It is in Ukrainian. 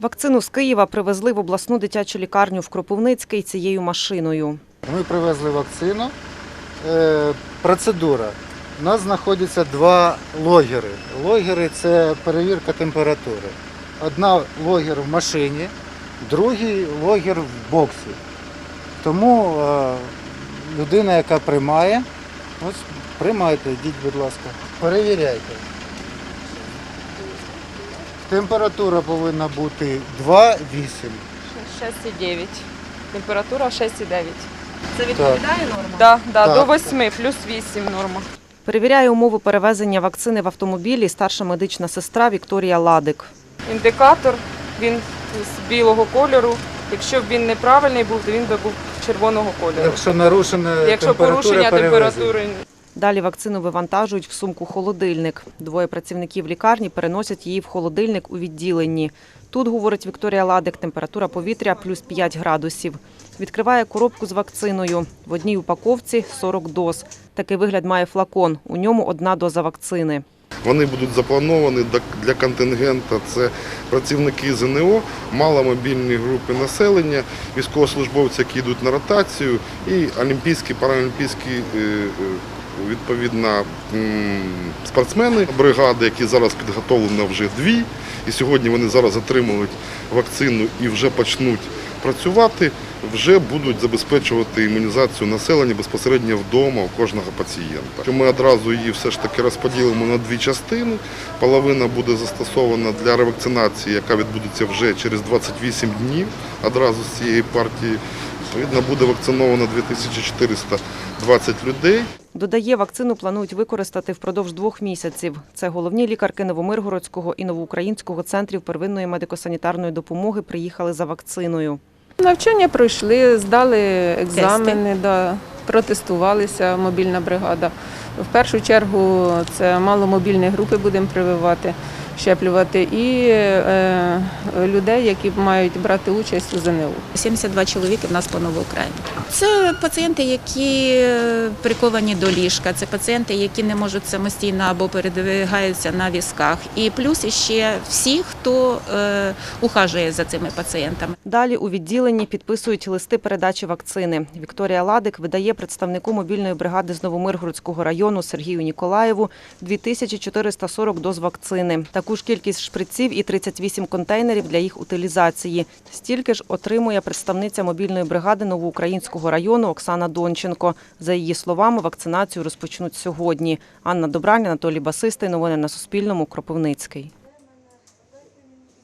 Вакцину з Києва привезли в обласну дитячу лікарню в Кропивницький цією машиною. Ми привезли вакцину. Е, процедура. У нас знаходяться два логери. Логери це перевірка температури. Одна логер в машині, другий логер в боксі. Тому е, людина, яка приймає, ось приймайте, йдіть, будь ласка, перевіряйте. Температура повинна бути 2,8. 6,9. Температура 6,9. Це відповідає нормам? Да, да, Так. до 8, плюс 8 норма. Перевіряє умови перевезення вакцини в автомобілі старша медична сестра Вікторія Ладик. Індикатор, він з білого кольору. Якщо б він неправильний був, то він би був червоного кольору. Якщо нарушена Якщо температура порушення перевезення. температури Далі вакцину вивантажують в сумку холодильник. Двоє працівників лікарні переносять її в холодильник у відділенні. Тут, говорить Вікторія Ладик, температура повітря плюс 5 градусів. Відкриває коробку з вакциною. В одній упаковці 40 доз. Такий вигляд має флакон. У ньому одна доза вакцини. Вони будуть заплановані для- контингенту. Це працівники ЗНО, маломобільні групи населення, військовослужбовці, які йдуть на ротацію, і олімпійські, паралімпійські е, е, відповідно спортсмени бригади, які зараз підготовлено вже дві. І сьогодні вони зараз отримують вакцину і вже почнуть працювати, вже будуть забезпечувати імунізацію населення безпосередньо вдома у кожного пацієнта. Ми одразу її все ж таки розподілимо на дві частини. Половина буде застосована для ревакцинації, яка відбудеться вже через 28 днів одразу з цієї партії. Відповідно, буде вакциновано 2420 людей. Додає, вакцину планують використати впродовж двох місяців. Це головні лікарки Новомиргородського і Новоукраїнського центрів первинної медико-санітарної допомоги приїхали за вакциною. Навчання пройшли, здали екзамени, да, протестувалися мобільна бригада. В першу чергу це маломобільні групи будемо прививати, щеплювати, і е, людей, які мають брати участь у ЗНУ. 72 чоловіки в нас по Новоукраїні. Це пацієнти, які приковані до ліжка, це пацієнти, які не можуть самостійно або передвигаються на візках. І плюс іще всі, хто е, ухажує за цими пацієнтами. Далі у відділенні підписують листи передачі вакцини. Вікторія Ладик видає представнику мобільної бригади з Новомиргородського району Сергію Ніколаєву 2440 доз вакцини. Таку ж кількість шприців і 38 контейнерів для їх утилізації. Стільки ж отримує представниця мобільної бригади Новоукраїнського району Оксана Донченко. За її словами, вакцинацію розпочнуть сьогодні. Анна Добрань, Анатолій Басистий. Новини на Суспільному. Кропивницький.